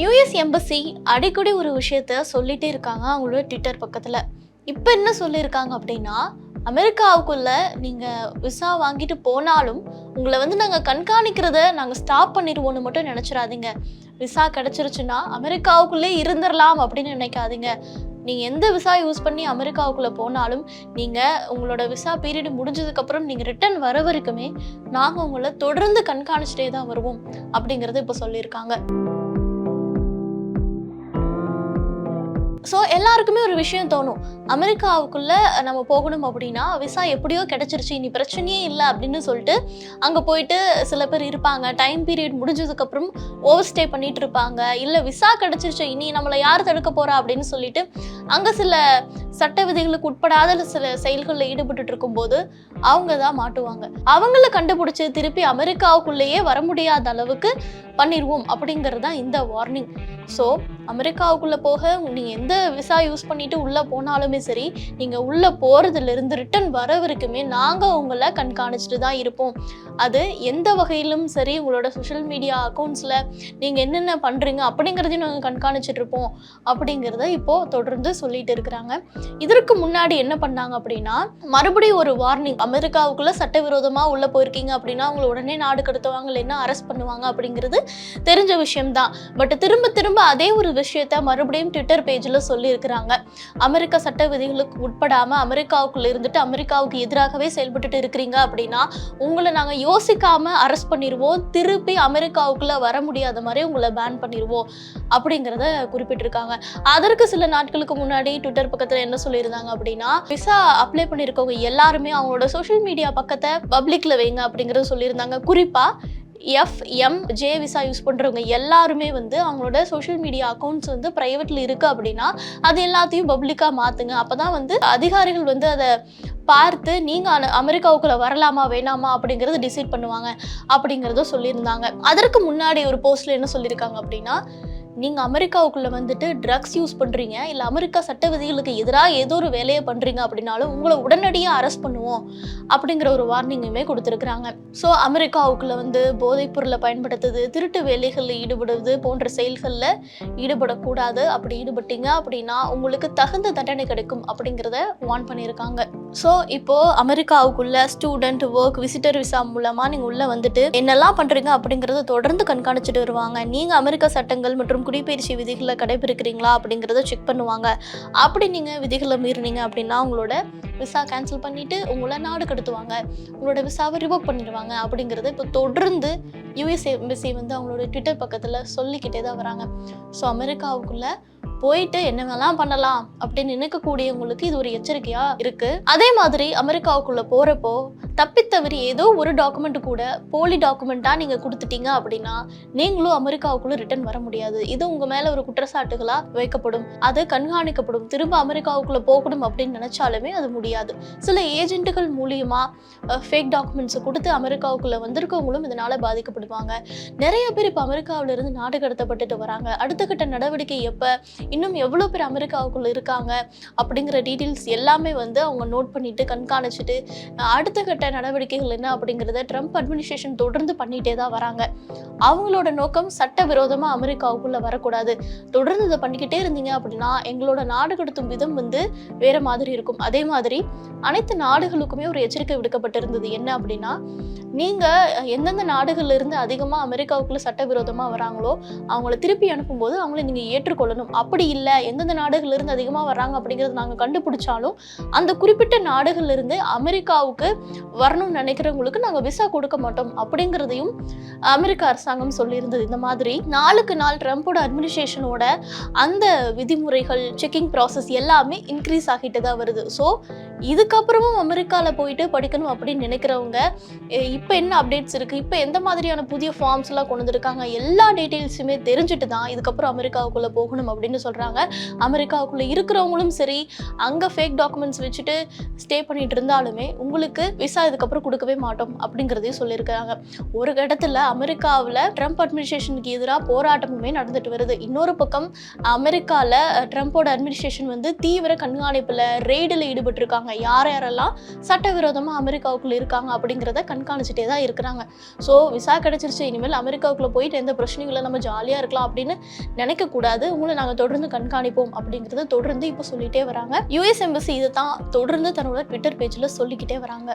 US embassy அடிக்கடி ஒரு விஷயத்த சொல்லிட்டே இருக்காங்க அவங்களோட ட்விட்டர் பக்கத்தில். இப்போ என்ன சொல்லியிருக்காங்க அப்படின்னா அமெரிக்காவுக்குள்ள நீங்கள் விசா வாங்கிட்டு போனாலும் உங்களை வந்து நாங்கள் கண்காணிக்கிறத நாங்கள் ஸ்டாப் பண்ணிடுவோம்னு மட்டும் நினச்சிடாதீங்க. விசா கிடச்சிருச்சுன்னா அமெரிக்காவுக்குள்ளே இருந்துடலாம் அப்படின்னு நினைக்காதீங்க. நீங்கள் எந்த விசா யூஸ் பண்ணி அமெரிக்காவுக்குள்ளே போனாலும் நீங்கள் உங்களோட விசா பீரியட் முடிஞ்சதுக்கப்புறம் நீங்கள் ரிட்டர்ன் வர வரைக்குமே நாங்கள் உங்களை தொடர்ந்து கண்காணிச்சிட்டே தான் வருவோம் அப்படிங்கிறது இப்போ சொல்லியிருக்காங்க. எல்லாருக்குமே ஒரு விஷயம் தோணும். அமெரிக்காவுக்குள்ள நம்ம போகணும் அப்படின்னா விசா எப்படியோ கிடைச்சிருச்சு இனி பிரச்சனையே இல்லை அப்படின்னு சொல்லிட்டு அங்கே போயிட்டு சில பேர் இருப்பாங்க. டைம் பீரியட் முடிஞ்சதுக்கப்புறம் ஓவர் ஸ்டே பண்ணிட்டு இருப்பாங்க. இல்லை விசா கிடைச்சிருச்சு இனி நம்மளை யார் தடுக்க போறா அப்படின்னு சொல்லிட்டு அங்கே சில சட்ட விதிகளுக்கு உட்படாத சில செயல்களில் ஈடுபட்டு இருக்கும்போது அவங்க தான் மாட்டுவாங்க. அவங்கள கண்டுபிடிச்சி திருப்பி அமெரிக்காவுக்குள்ளேயே வர முடியாத அளவுக்கு பண்ணிடுவோம் அப்படிங்கிறது தான் இந்த வார்னிங் ஸோ அமெரிக்காவுக்குள்ளே போக நீங்கள் எந்த விசா யூஸ் பண்ணிவிட்டு உள்ளே போனாலுமே சரி நீங்கள் உள்ளே போகிறதுலேருந்து ரிட்டன் வர வரைக்குமே நாங்கள் உங்களை கண்காணிச்சுட்டு தான் இருப்போம். அது எந்த வகையிலும் சரி உங்களோட சோஷியல் மீடியா அக்கௌண்ட்ஸில் நீங்கள் என்னென்ன பண்ணுறீங்க அப்படிங்கிறதையும் நாங்கள் கண்காணிச்சிட்டு இருப்போம். அப்படிங்கிறத இப்போது தொடர்ந்து சொல்லிட்டு இருக்கிறாங்க. இதற்கு முன்னாடி என்ன பண்ணாங்க அப்படின்னா மறுபடியும் ஒரு வார்னிங் அமெரிக்காவுக்குள்ளே சட்டவிரோதமாக உள்ளே போயிருக்கீங்க அப்படின்னா உங்களை உடனே நாடு கடத்துவாங்க இல்லைன்னா அரெஸ்ட் பண்ணுவாங்க அப்படிங்கிறது தெரிஞ்ச விஷயம்தான். பட் திரும்ப திரும்ப அதே ஒரு விஷயத்த மறுபடியும் ட்விட்டர் பேஜில் சொல்லியிருக்கிறாங்க. அமெரிக்க சட்ட விதிகளுக்கு உட்படாமல் அமெரிக்காவுக்குள்ள இருந்துட்டு அமெரிக்காவுக்கு எதிராகவே செயல்பட்டுட்டு இருக்கிறீங்க அப்படின்னா உங்களை நாங்கள் யோசிக்காமல் அரெஸ்ட் பண்ணிடுவோம் திருப்பி அமெரிக்காவுக்குள்ள வர முடியாத மாதிரி உங்களை பேன் பண்ணிடுவோம் அப்படிங்கிறத குறிப்பிட்டிருக்காங்க. அதற்கு சில நாட்களுக்கு முன்னாடி ட்விட்டர் பக்கத்தில் என்ன சொல்லியிருந்தாங்க அப்படின்னா விசா அப்ளை பண்ணியிருக்கவங்க எல்லாருமே அவங்களோட சோஷியல் மீடியா பக்கத்தை பப்ளிக்கில் வைங்க அப்படிங்கிறத சொல்லியிருந்தாங்க. குறிப்பாக எஃப்எம் ஜே விசா யூஸ் பண்ணுறவங்க எல்லாருமே வந்து அவங்களோட சோஷியல் மீடியா அக்கௌண்ட்ஸ் வந்து ப்ரைவேட்டில் இருக்குது அப்படின்னா அது எல்லாத்தையும் பப்ளிக்காக மாற்றுங்க அப்போ தான் வந்து அதிகாரிகள் வந்து அதை பார்த்து நீங்கள் அமெரிக்காவுக்குள்ளே வரலாமா வேணாமா அப்படிங்கிறத டிசைட் பண்ணுவாங்க அப்படிங்கிறத சொல்லியிருந்தாங்க. அதற்கு முன்னாடி ஒரு போஸ்ட்டில் என்ன சொல்லியிருக்காங்க அப்படின்னா நீங்கள் அமெரிக்காவுக்குள்ளே வந்துட்டு ட்ரக்ஸ் யூஸ் பண்ணுறீங்க இல்லை அமெரிக்கா சட்ட விதிகளுக்கு எதிராக ஏதோ ஒரு வேலையை பண்ணுறீங்க அப்படின்னாலும் உங்களை உடனடியாக அரெஸ்ட் பண்ணுவோம் அப்படிங்கிற ஒரு வார்னிங்குமே கொடுத்துருக்குறாங்க. ஸோ அமெரிக்காவுக்குள்ளே வந்து போதைப் பொருளை திருட்டு வேலைகளில் ஈடுபடுவது போன்ற செயல்களில் ஈடுபடக்கூடாது. அப்படி ஈடுபட்டீங்க அப்படின்னா உங்களுக்கு தகுந்த தண்டனை கிடைக்கும் அப்படிங்கிறத வார்ன் பண்ணியிருக்காங்க. ஸோ இப்போ அமெரிக்காவுக்குள்ள ஸ்டூடெண்ட் ஒர்க் விசிட்டர் விசா மூலமாக நீங்கள் உள்ளே வந்துட்டு என்னெல்லாம் பண்ணுறீங்க அப்படிங்கிறத தொடர்ந்து கண்காணிச்சுட்டு வருவாங்க. நீங்கள் அமெரிக்க சட்டங்கள் மற்றும் குடிப்பயிற்சி விதிகளை கடைபிடிக்கிறீங்களா அப்படிங்கறத செக் பண்ணுவாங்க. அப்படி நீங்கள் விதிகளை மீறினீங்க அப்படின்னா உங்களோட விசா கேன்சல் பண்ணிட்டு உங்களை நாடு கடத்துவாங்க. உங்களோட விசாவை ரிவோக் பண்ணிடுவாங்க அப்படிங்கறத இப்போ தொடர்ந்து யூஎஸ் எம்பசி வந்து அவங்களோட ட்விட்டர் பக்கத்தில் சொல்லிக்கிட்டே தான் வராங்க. ஸோ அமெரிக்காவுக்குள்ள போயிட்டு என்னவெல்லாம் பண்ணலாம் அப்படின்னு நினைக்கக்கூடியவங்களுக்கு இது ஒரு எச்சரிக்கையாக இருக்கு. அதே மாதிரி அமெரிக்காவுக்குள்ளே போகிறப்போ தப்பித்தவறி ஏதோ ஒரு டாக்குமெண்ட் கூட போலி டாக்குமெண்ட்டாக நீங்கள் கொடுத்துட்டீங்க அப்படின்னா நீங்களும் அமெரிக்காவுக்குள்ளே ரிட்டர்ன் வர முடியாது. இது உங்கள் மேலே ஒரு குற்றச்சாட்டுகளாக வைக்கப்படும். அது கண்காணிக்கப்படும். திரும்ப அமெரிக்காவுக்குள்ளே போகணும் அப்படின்னு நினச்சாலுமே அது முடியாது. சில ஏஜென்ட்டுகள் மூலியமாக ஃபேக் டாக்குமெண்ட்ஸை கொடுத்து அமெரிக்காவுக்குள்ளே வந்திருக்கவங்களும் இதனால் பாதிக்கப்படுவாங்க. நிறைய பேர் இப்போ அமெரிக்காவிலிருந்து நாடு கடத்தப்பட்டுட்டு வராங்க. அடுத்த கட்ட நடவடிக்கை எப்போ? இன்னும் எவ்வளோ பேர் அமெரிக்காவுக்குள்ளே இருக்காங்க? அப்படிங்கிற டீட்டெயில்ஸ் எல்லாமே வந்து அவங்க நோட் பண்ணிட்டு கண்காணிச்சுட்டு அடுத்த கட்ட நடவடிக்கைகள் என்ன அப்படிங்கிறத ட்ரம்ப் அட்மினிஸ்ட்ரேஷன் தொடர்ந்து பண்ணிட்டே தான் வராங்க. அவங்களோட நோக்கம் சட்டவிரோதமாக அமெரிக்காவுக்குள்ள வரக்கூடாது. தொடர்ந்து இதை பண்ணிக்கிட்டே இருந்தீங்க அப்படின்னா எங்களோட நாடு கடத்தும் விதம் வந்து வேற மாதிரி இருக்கும். அதே மாதிரி அனைத்து நாடுகளுக்குமே ஒரு எச்சரிக்கை விடுக்கப்பட்டிருந்தது. என்ன அப்படின்னா நீங்கள் எந்தெந்த நாடுகள்ல இருந்து அதிகமாக அமெரிக்காவுக்குள்ள சட்டவிரோதமாக வராங்களோ அவங்கள திருப்பி அனுப்பும்போது அவங்கள நீங்கள் ஏற்றுக்கொள்ளணும். அப்படி இல்லை எந்தெந்த நாடுகள்ல இருந்து அதிகமாக வராங்க அப்படிங்கறத நாங்கள் கண்டுபிடிச்சாலும் அந்த குறிப்பிட்ட நாடுகள்ல இருந்து அமெரிக்காவுக்கு வரணும்னு நினைக்கிறவங்களுக்கு நாங்கள் விசா கொடுக்க மாட்டோம் அப்படிங்கிறதையும் அமெரிக்க அரசாங்கம் சொல்லியிருந்தது. இந்த மாதிரி நாளுக்கு நாள் ட்ரம்ப்போட அட்மினிஸ்ட்ரேஷனோட அந்த விதிமுறைகள் செக்கிங் ப்ராசஸ் எல்லாமே இன்க்ரீஸ் ஆகிட்டு தான் வருது. ஸோ இதுக்கப்புறமும் அமெரிக்காவில் போயிட்டு படிக்கணும் அப்படின்னு நினைக்கிறவங்க இப்போ என்ன அப்டேட்ஸ் இருக்குது இப்போ எந்த மாதிரியான புதிய ஃபார்ம்ஸ்லாம் கொண்டு வந்திருக்காங்க? எல்லா டீட்டெயில்ஸுமே தெரிஞ்சுட்டு தான் இதுக்கப்புறம் அமெரிக்காவுக்குள்ளே போகணும் அப்படின்னு சொல்கிறாங்க அமெரிக்காவுக்குள்ளே இருக்கிறவங்களும் சரி அங்கே ஃபேக் டாக்குமெண்ட்ஸ் வச்சுட்டு ஸ்டே பண்ணிட்டு இருந்தாலுமே உங்களுக்கு விசா விசா இதுக்கப்புறம் கொடுக்கவே மாட்டோம் அப்படிங்கிறதையும் சொல்லியிருக்காங்க ஒரு இடத்துல அமெரிக்காவில் ட்ரம்ப் அட்மினிஸ்ட்ரேஷனுக்கு எதிராக போராட்டமுமே நடந்துட்டு வருது. இன்னொரு பக்கம் அமெரிக்காவில் ட்ரம்ப்போட அட்மினிஸ்ட்ரேஷன் வந்து தீவிர கண்காணிப்பில் ரெய்டில் ஈடுபட்டிருக்காங்க. யார் யாரெல்லாம் சட்டவிரோதமாக அமெரிக்காவுக்குள்ளே இருக்காங்க அப்படிங்கிறத கண்காணிச்சுட்டே தான் இருக்கிறாங்க. ஸோ விசா கிடைச்சிருச்சு. இனிமேல் அமெரிக்காவுக்குள்ளே போயிட்டு எந்த பிரச்சனையும் இல்லை நம்ம ஜாலியாக இருக்கலாம் அப்படின்னு நினைக்கக்கூடாது உங்களை நாங்கள் தொடர்ந்து கண்காணிப்போம் அப்படிங்கிறத தொடர்ந்து இப்போ சொல்லிட்டே வராங்க. யூஎஸ் எம்பசி இதை தான் தொடர்ந்து தன்னோட ட்விட்டர் பேஜில் சொல்லிக்கிட்டே வராங்க.